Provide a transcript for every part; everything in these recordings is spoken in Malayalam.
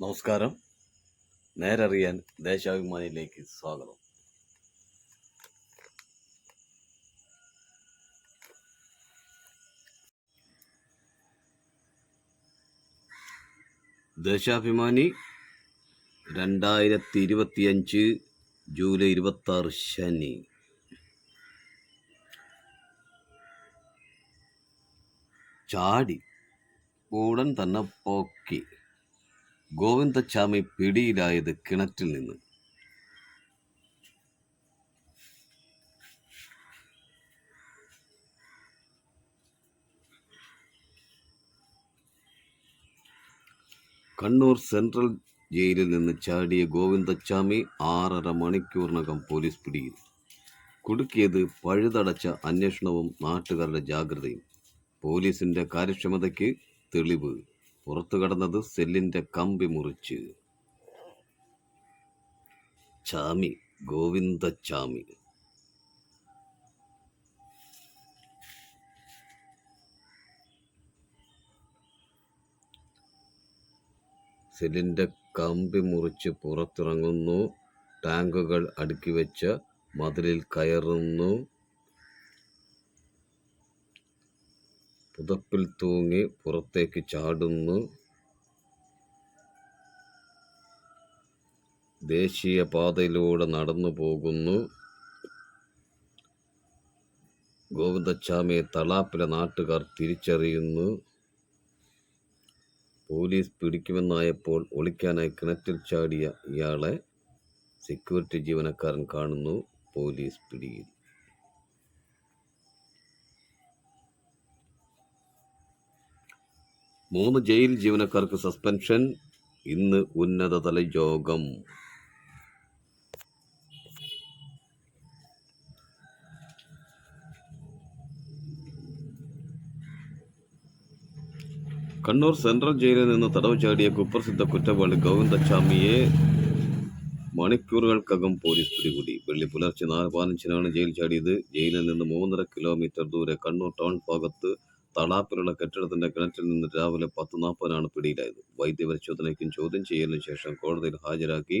നമസ്കാരം. നേരറിയാൻ ദേശാഭിമാനിയിലേക്ക് സ്വാഗതം. ദേശാഭിമാനി രണ്ടായിരത്തി ഇരുപത്തിയഞ്ച് ജൂലൈ ഇരുപത്തി ആറ് ശനി. ചാടി. ഉടൻ തന്നെ പൊക്കി. ഗോവിന്ദച്ചാമി പിടിയിലായത് കിണറ്റിൽ നിന്ന്. കണ്ണൂർ സെൻട്രൽ ജയിലിൽ നിന്ന് ചാടിയ ഗോവിന്ദച്ചാമി ആറര മണിക്കൂറിനകം പോലീസ് പിടിയിൽ. കുടുക്കിയത് പഴുതടച്ച അന്വേഷണവും നാട്ടുകാരുടെ ജാഗ്രതയും. പോലീസിന്റെ കാര്യക്ഷമതയ്ക്ക് തെളിവ്. പുറത്തു കടന്നത് സെല്ലിന്റെ കമ്പി മുറിച്ച്. ചാമി ഗോവിന്ദ ചാമി. സെല്ലിന്റെ കമ്പി മുറിച്ച് പുറത്തിറങ്ങുന്നു. ടാങ്കുകൾ അടുക്കി വെച്ച മതിലിൽ കയറുന്നു. പുതപ്പിൽ തൂങ്ങി പുറത്തേക്ക് ചാടുന്നു. ദേശീയ പാതയിലൂടെ നടന്നു പോകുന്നു. ഗോവിന്ദച്ചാമിയെ തളാപ്പിലെ നാട്ടുകാർ തിരിച്ചറിയുന്നു. പോലീസ് പിടിക്കുമെന്നായപ്പോൾ ഒളിക്കാനായി കിണറ്റിൽ ചാടിയ ഇയാളെ സെക്യൂരിറ്റി ജീവനക്കാരൻ കാണുന്നു. പോലീസ് പിടിയിൽ. മൂന്ന് ജയിൽ ജീവനക്കാർക്ക് സസ്പെൻഷൻ ഇന്ന് ഉന്നതതല യോഗം. കണ്ണൂർ സെൻട്രൽ ജയിലിൽ നിന്ന് തടവ് ചാടിയ കുപ്രസിദ്ധ കുറ്റവാളി ഗോവിന്ദച്ചാമിയെ മണിക്കൂറുകൾക്കകം പോലീസ് പിടികൂടി. വെള്ളി പുലർച്ചെ നാല് പതിനഞ്ചിനാണ് ജയിൽ ചാടിയത്. ജയിലിൽ നിന്ന് മൂന്നര കിലോമീറ്റർ ദൂരെ കണ്ണൂർ ടൗൺ ഭാഗത്ത് തളാപ്പിലുള്ള കെട്ടിടത്തിന്റെ കിണറ്റിൽ നിന്ന് രാവിലെ പത്ത് നാൽപ്പതിനാണ് പിടിയിലായത്. വൈദ്യപരിശോധനയ്ക്കും ചോദ്യം ചെയ്യലിനു ശേഷം കോടതിയിൽ ഹാജരാക്കി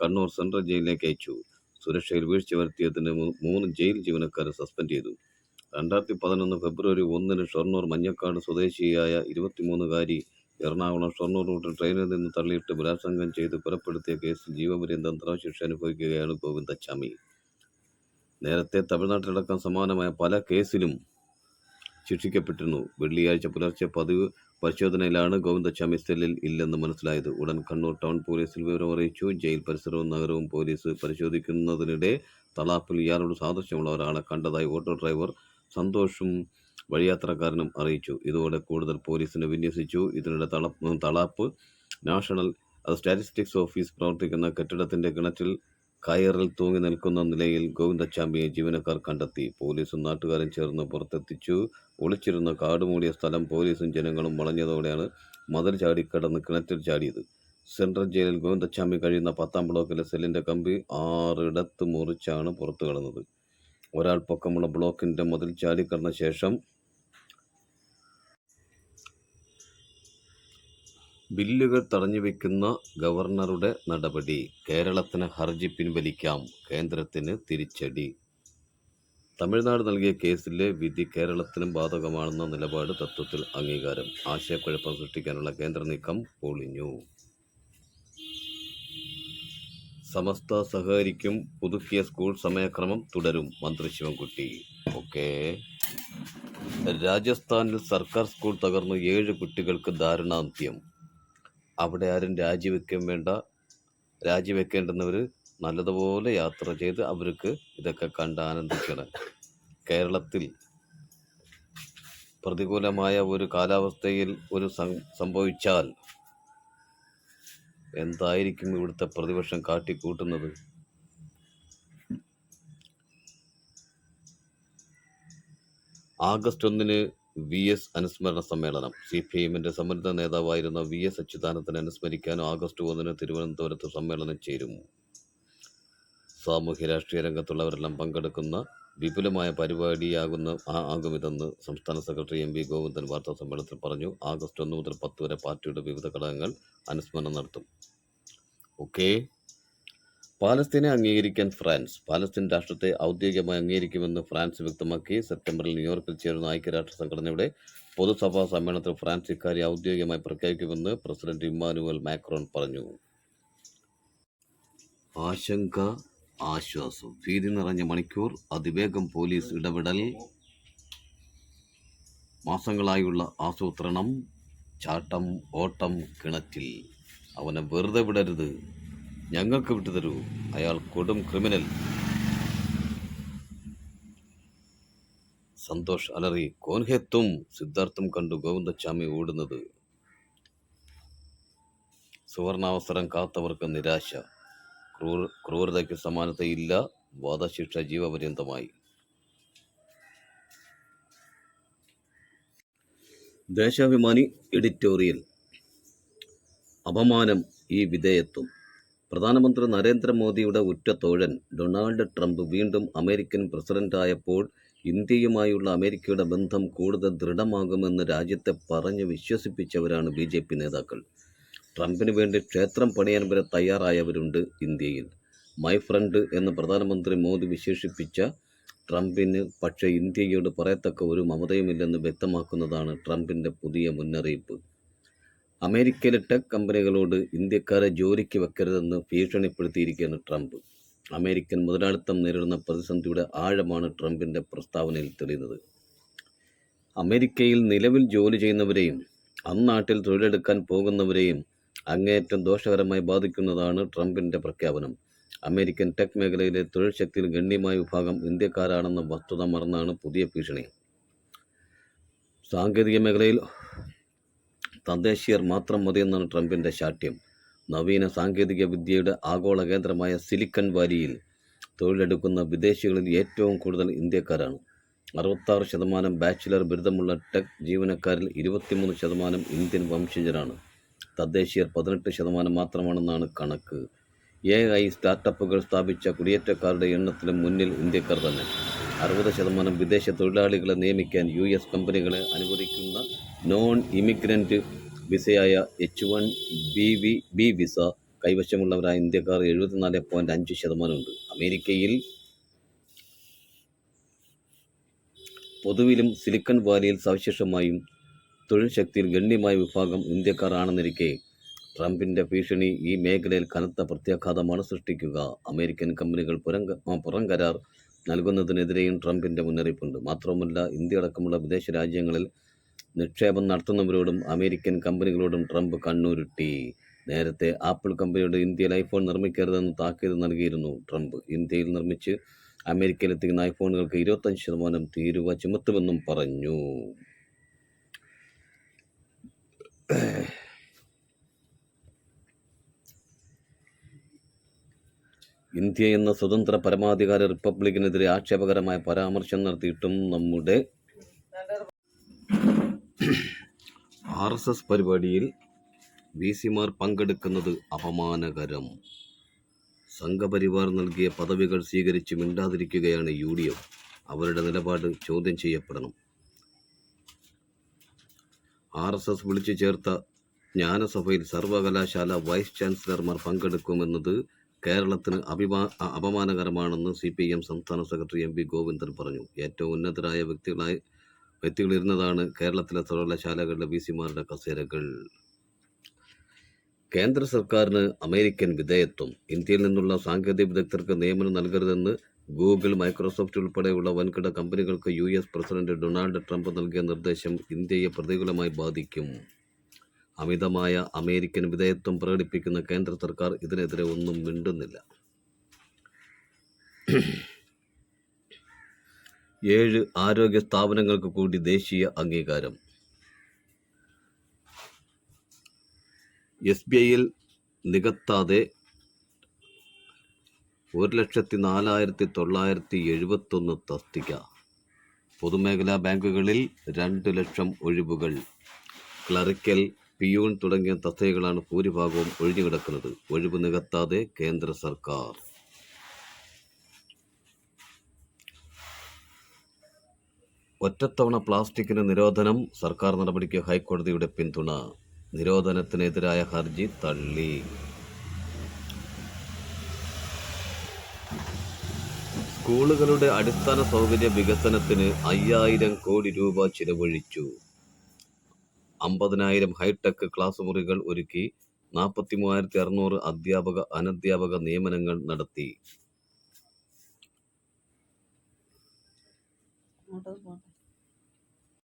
കണ്ണൂർ സെൻട്രൽ ജയിലിലേക്ക് അയച്ചു. സുരക്ഷയിൽ വീഴ്ച വരുത്തിയതിന് മൂന്ന് ജയിൽ ജീവനക്കാരെ സസ്പെൻഡ് ചെയ്തു. രണ്ടായിരത്തി പതിനൊന്ന് ഫെബ്രുവരി ഒന്നിന് ഷൊർണൂർ മഞ്ഞക്കാട് സ്വദേശിയായ ഇരുപത്തിമൂന്നുകാരി എറണാകുളം ഷൊർണൂർ റൂട്ടിൽ ട്രെയിനിൽ നിന്ന് തള്ളിയിട്ട് ബലാത്സംഗം ചെയ്ത് കൊലപ്പെടുത്തിയ കേസിൽ ജീവപര്യന്തം തടവശിക്ഷ അനുഭവിക്കുകയാണ് ഗോവിന്ദച്ചാമി. നേരത്തെ തമിഴ്നാട്ടിലടക്കം സമാനമായ പല കേസിലും ശിക്ഷിക്കപ്പെട്ടിരുന്നു. വെള്ളിയാഴ്ച പുലർച്ചെ പതിവ് പരിശോധനയിലാണ് ഗോവിന്ദച്ചാമി സെല്ലിൽ ഇല്ലെന്ന് മനസ്സിലായത്. ഉടൻ കണ്ണൂർ ടൗൺ പോലീസിൽ വിവരം അറിയിച്ചു. ജയിൽ പരിസരവും നഗരവും പോലീസ് പരിശോധിക്കുന്നതിനിടെ തളാപ്പിൽ ഇയാളോട് സാദൃശ്യമുള്ള ഒരാളെ കണ്ടതായി ഓട്ടോ ഡ്രൈവർ സന്തോഷും വഴിയാത്രക്കാരനും അറിയിച്ചു. ഇതോടെ കൂടുതൽ പോലീസിനെ വിന്യസിച്ചു. ഇതിനിടെ തളപ്പ് തളാപ്പ് നാഷണൽ അത് സ്റ്റാറ്റിസ്റ്റിക്സ് ഓഫീസ് പ്രവർത്തിക്കുന്ന കെട്ടിടത്തിന്റെ കിണറ്റിൽ കയറിൽ തൂങ്ങി നിൽക്കുന്ന നിലയിൽ ഗോവിന്ദച്ചാമ്പിയെ ജീവനക്കാർ കണ്ടെത്തി. പോലീസും നാട്ടുകാരും ചേർന്ന് പുറത്തെത്തിച്ചു. ഒളിച്ചിരുന്ന കാട് മൂടിയ സ്ഥലം പോലീസും ജനങ്ങളും വളഞ്ഞതോടെയാണ് മതിൽ ചാടി കിടന്ന് കിണറ്റിൽ ചാടിയത്. സെൻട്രൽ ജയിലിൽ ഗോവിന്ദച്ചാമി കഴിയുന്ന പത്താം ബ്ലോക്കിലെ സെല്ലിന്റെ കമ്പി ആറിടത്ത് മുറിച്ചാണ് പുറത്തു കടന്നത്. ഒരാൾ പൊക്കമുള്ള ബ്ലോക്കിന്റെ മതിൽ ചാടിക്കടന്ന ശേഷം ബില്ലുകൾ തടഞ്ഞുവെക്കുന്ന ഗവർണറുടെ നടപടി കേരളത്തിന് ഹർജി പിൻവലിക്കാം കേന്ദ്രത്തിന് തിരിച്ചടി. തമിഴ്നാട് നൽകിയ കേസിലെ വിധി കേരളത്തിനും ബാധകമാണെന്ന നിലപാട് തത്വത്തിൽ അംഗീകാരം. ആശയക്കുഴപ്പം സൃഷ്ടിക്കാനുള്ള കേന്ദ്ര നീക്കം പൊളിഞ്ഞു. സമസ്ത സഹകരിക്കും പുതുക്കിയ സ്കൂൾ സമയക്രമം തുടരും മന്ത്രി ശിവൻകുട്ടി. ഓക്കെ. രാജസ്ഥാനിൽ സർക്കാർ സ്കൂൾ തകർന്നു ഏഴ് കുട്ടികൾക്ക് ദാരുണാന്ത്യം. അവിടെ ആരും രാജിവെക്കാൻ വേണ്ട. രാജിവെക്കേണ്ടുന്നവർ നല്ലതുപോലെ യാത്ര ചെയ്ത് അവർക്ക് ഇതൊക്കെ കണ്ട് ആനന്ദിക്കണം. കേരളത്തിൽ പ്രതികൂലമായ ഒരു കാലാവസ്ഥയിൽ ഒരു സംഭവിച്ചാൽ എന്തായിരിക്കും ഇവിടുത്തെ പ്രതിപക്ഷം കാട്ടിക്കൂട്ടുന്നത്? ആഗസ്റ്റ് ഒന്നിന് വി എസ് അനുസ്മരണ സമ്മേളനം. സി പി ഐഎമ്മിന്റെ സമ്മതിത നേതാവായിരുന്ന വി എസ് അച്യുതാനന്ദനെ അനുസ്മരിക്കാൻ ആഗസ്റ്റ് ഒന്നിന് തിരുവനന്തപുരത്ത് സമ്മേളനം ചേരും. സാമൂഹ്യ രാഷ്ട്രീയ രംഗത്തുള്ളവരെല്ലാം പങ്കെടുക്കുന്ന വിപുലമായ പരിപാടിയാകുന്ന ആകുമിതെന്ന് സംസ്ഥാന സെക്രട്ടറി എം വി ഗോവിന്ദൻ വാർത്താ സമ്മേളനത്തിൽ പറഞ്ഞു. ആഗസ്റ്റ് ഒന്ന് മുതൽ പത്ത് വരെ പാർട്ടിയുടെ വിവിധ ഘടകങ്ങൾ അനുസ്മരണം നടത്തും. ഓക്കെ. പാലസ്തീനെ അംഗീകരിക്കാൻ ഫ്രാൻസ്. പാലസ്തീൻ രാഷ്ട്രത്തെ ഔദ്യോഗികമായി അംഗീകരിക്കുമെന്ന് ഫ്രാൻസ് വ്യക്തമാക്കി സെപ്റ്റംബറിൽ ന്യൂയോർക്കിൽ ചേരുന്ന ഐക്യരാഷ്ട്ര സംഘടനയുടെ പൊതുസഭാ സമ്മേളനത്തിൽ ഫ്രാൻസ് ഇക്കാര്യം ഔദ്യോഗികമായി പ്രഖ്യാപിക്കുമെന്ന് പ്രസിഡന്റ് ഇമ്മാനുവൽ മാക്രോൺ പറഞ്ഞു. ആശങ്ക ആശ്വാസം. ഭീതി നിറഞ്ഞ മണിക്കൂർ അതിവേഗം പോലീസ് ഇടപെടൽ മാസങ്ങളായുള്ള ആസൂത്രണം ചാട്ടം ഓട്ടം കിണറ്റിൽ. അവനെ വെറുതെ വിടരുത്. ഞങ്ങൾക്ക് വിട്ടുതരൂ. അയാൾ കൊടും ക്രിമിനൽ. സന്തോഷ് അലറി കോൻഹെത്തും സിദ്ധാർത്ഥം കണ്ടു ഗോവിന്ദസ്വാമി ഓടുന്നത്. സുവർണാവസരം കാത്തവർക്ക് നിരാശ. ക്രൂര ക്രൂരതയ്ക്ക് സമാനതയില്ല. വാദശിക്ഷ ജീവപര്യന്തമായി. ദേശാഭിമാനി എഡിറ്റോറിയൽ. അപമാനം ഈ വിധേയത്വം. പ്രധാനമന്ത്രി നരേന്ദ്രമോദിയുടെ ഉറ്റ തോഴൻ ഡൊണാൾഡ് ട്രംപ് വീണ്ടും അമേരിക്കൻ പ്രസിഡന്റായപ്പോൾ ഇന്ത്യയുമായുള്ള അമേരിക്കയുടെ ബന്ധം കൂടുതൽ ദൃഢമാകുമെന്ന് രാജ്യത്തെ പറഞ്ഞ് വിശ്വസിപ്പിച്ചവരാണ് ബി ജെ പി നേതാക്കൾ. ട്രംപിന് വേണ്ടി ക്ഷേത്രം പണിയാൻ വരെ തയ്യാറായവരുണ്ട് ഇന്ത്യയിൽ. മൈ ഫ്രണ്ട് എന്ന് പ്രധാനമന്ത്രി മോദി വിശേഷിപ്പിച്ച ട്രംപിന് പക്ഷേ ഇന്ത്യയോട് പറയത്തക്ക ഒരു മമതയുമില്ലെന്ന് വ്യക്തമാക്കുന്നതാണ് ട്രംപിന്റെ പുതിയ മുന്നറിയിപ്പ്. അമേരിക്കയിലെ ടെക് കമ്പനികളോട് ഇന്ത്യക്കാരെ ജോലിക്ക് വെക്കരുതെന്ന് ഭീഷണിപ്പെടുത്തിയിരിക്കുകയാണ് ട്രംപ്. അമേരിക്കൻ മുതലാളിത്തം നേരിടുന്ന പ്രതിസന്ധിയുടെ ആഴമാണ് ട്രംപിന്റെ പ്രസ്താവനയിൽ തെളിയുന്നത്. അമേരിക്കയിൽ നിലവിൽ ജോലി ചെയ്യുന്നവരെയും അന്നാട്ടിൽ തൊഴിലെടുക്കാൻ പോകുന്നവരെയും അങ്ങേയറ്റം ദോഷകരമായി ബാധിക്കുന്നതാണ് ട്രംപിന്റെ പ്രഖ്യാപനം. അമേരിക്കൻ ടെക് മേഖലയിലെ തൊഴിൽ ശക്തിയിൽ ഗണ്യമായ വിഭാഗം ഇന്ത്യക്കാരാണെന്ന വസ്തുത മറന്നാണ് പുതിയ ഭീഷണി. സാങ്കേതിക മേഖലയിൽ തദ്ദേശീയർ മാത്രം മതിയെന്നാണ് ട്രംപിന്റെ ശാഠ്യം. നവീന സാങ്കേതിക വിദ്യയുടെ ആഗോള കേന്ദ്രമായ സിലിക്കൺ വാലിയിൽ തൊഴിലെടുക്കുന്ന വിദേശികളിൽ ഏറ്റവും കൂടുതൽ ഇന്ത്യക്കാരാണ്. അറുപത്താറ് ശതമാനം ബാച്ചിലർ ബിരുദമുള്ള ടെക് ജീവനക്കാരിൽ ഇരുപത്തിമൂന്ന് ശതമാനം ഇന്ത്യൻ വംശജരാണ്. തദ്ദേശീയർ പതിനെട്ട് ശതമാനം മാത്രമാണെന്നാണ് കണക്ക്. എ ഐ സ്റ്റാർട്ടപ്പുകൾ സ്ഥാപിച്ച കുടിയേറ്റക്കാരുടെ എണ്ണത്തിലും മുന്നിൽ ഇന്ത്യക്കാർ തന്നെ. അറുപത് ശതമാനം വിദേശ തൊഴിലാളികളെ നിയമിക്കാൻ യു എസ് കമ്പനികളെ അനുവദിക്കുന്ന non immigrant വിസയായ H one B V B visa കൈവശമുള്ളവരായ ഇന്ത്യക്കാർ എഴുപത്തിനാല് പോയിന്റ് അഞ്ച് ശതമാനമുണ്ട്. അമേരിക്കയിൽ പൊതുവിലും സിലിക്കൺ വാലിയിൽ സവിശേഷമായും തൊഴിൽ ശക്തിയിൽ ഗണ്യമായ വിഭാഗം ഇന്ത്യക്കാർ ആണെന്നിരിക്കെ ട്രംപിന്റെ ഭീഷണി ഈ മേഖലയിൽ കനത്ത പ്രത്യാഘാതമാണ് സൃഷ്ടിക്കുക. അമേരിക്കൻ കമ്പനികൾ പുറം പുറം കരാർ നൽകുന്നതിനെതിരെയും ട്രംപിന്റെ മുന്നറിയിപ്പുണ്ട്. മാത്രവുമല്ല ഇന്ത്യ അടക്കമുള്ള വിദേശ രാജ്യങ്ങളിൽ നിക്ഷേപം നടത്തുന്നവരോടും അമേരിക്കൻ കമ്പനികളോടും ട്രംപ് കണ്ണൂരുട്ടി. നേരത്തെ ആപ്പിൾ കമ്പനിയുടെ ഇന്ത്യയിൽ ഐഫോൺ നിർമ്മിക്കരുതെന്ന് താക്കീത് നൽകിയിരുന്നു ട്രംപ്. ഇന്ത്യയിൽ നിർമ്മിച്ച് അമേരിക്കയിലെത്തിക്കുന്ന ഐഫോണുകൾക്ക് ഇരുപത്തഞ്ച് ശതമാനം തീരുവ ചുമത്തുമെന്നും പറഞ്ഞു. ഇന്ത്യ എന്ന സ്വതന്ത്ര പരമാധികാര റിപ്പബ്ലിക്കിനെതിരെ ആക്ഷേപകരമായ പരാമർശം നടത്തിയിട്ടും നമ്മുടെ ആർ എസ് എസ് പരിപാടിയിൽ വി സിമാർ പങ്കെടുക്കുന്നത് അപമാനകരം. സംഘപരിവാർ നൽകിയ പദവികൾ സ്വീകരിച്ച് മിണ്ടാതിരിക്കുകയാണ് യു ഡി എഫ്. അവരുടെ നിലപാട് ചോദ്യം ചെയ്യപ്പെടണം. ആർ എസ് എസ് വിളിച്ചു ചേർത്ത ജ്ഞാനസഭയിൽ സർവകലാശാല വൈസ് ചാൻസലർമാർ പങ്കെടുക്കുമെന്നത് കേരളത്തിന് അഭിമാ അപമാനകരമാണെന്ന് സി പി എം സംസ്ഥാന സെക്രട്ടറി എം പി ഗോവിന്ദൻ പറഞ്ഞു. ഏറ്റവും ഉന്നതരായ വ്യക്തികളായി വ്യക്തികളിരുന്നതാണ് കേരളത്തിലെ സർവകലാശാലകളിലെ വി സിമാരുടെ കസേരകൾ. കേന്ദ്ര സർക്കാരിന് അമേരിക്കൻ വിധേയത്വം. ഇന്ത്യയിൽ നിന്നുള്ള സാങ്കേതിക വിദഗ്ധർക്ക് നിയമനം നൽകരുതെന്ന് ഗൂഗിൾ മൈക്രോസോഫ്റ്റ് ഉൾപ്പെടെയുള്ള വൻകിട കമ്പനികൾക്ക് U S president Donald Trump നൽകിയ നിർദ്ദേശം ഇന്ത്യയെ പ്രതികൂലമായി ബാധിക്കും. അമിതമായ അമേരിക്കൻ വിധേയത്വം പ്രകടിപ്പിക്കുന്ന കേന്ദ്ര സർക്കാർ ഇതിനെതിരെ ഒന്നും മിണ്ടുന്നില്ല. ഏഴ് ആരോഗ്യ സ്ഥാപനങ്ങൾക്ക് കൂടി ദേശീയ അംഗീകാരം. എസ് ബി ഐയിൽ നികത്താതെ ഒരു ലക്ഷത്തി നാലായിരത്തി തൊള്ളായിരത്തി എഴുപത്തൊന്ന് തസ്തിക. പൊതുമേഖലാ ബാങ്കുകളിൽ രണ്ട് ലക്ഷം ഒഴിവുകൾ. ക്ലറിക്കൽ പിയൂൺ തുടങ്ങിയ തസ്തികകളാണ് ഭൂരിഭാഗവും ഒഴിഞ്ഞുകിടക്കുന്നത്. ഒഴിവ് നികത്താതെ കേന്ദ്ര സർക്കാർ. ഒറ്റത്തവണ പ്ലാസ്റ്റിക്കിന് നിരോധനം സർക്കാർ നടപടിക്ക് ഹൈക്കോടതിയുടെ പിന്തുണ. നിരോധനത്തിനെതിരായ ഹർജി തള്ളി. സ്കൂളുകളുടെ അടിസ്ഥാന സൗകര്യ വികസനത്തിന് അയ്യായിരം കോടി രൂപ ചിലവഴിച്ചു. അമ്പതിനായിരം ഹൈടെക് ക്ലാസ് മുറികൾ ഒരുക്കി നാൽപ്പത്തി മൂവായിരത്തി അറുന്നൂറ് അധ്യാപക അനധ്യാപക നിയമനങ്ങൾ നടത്തി.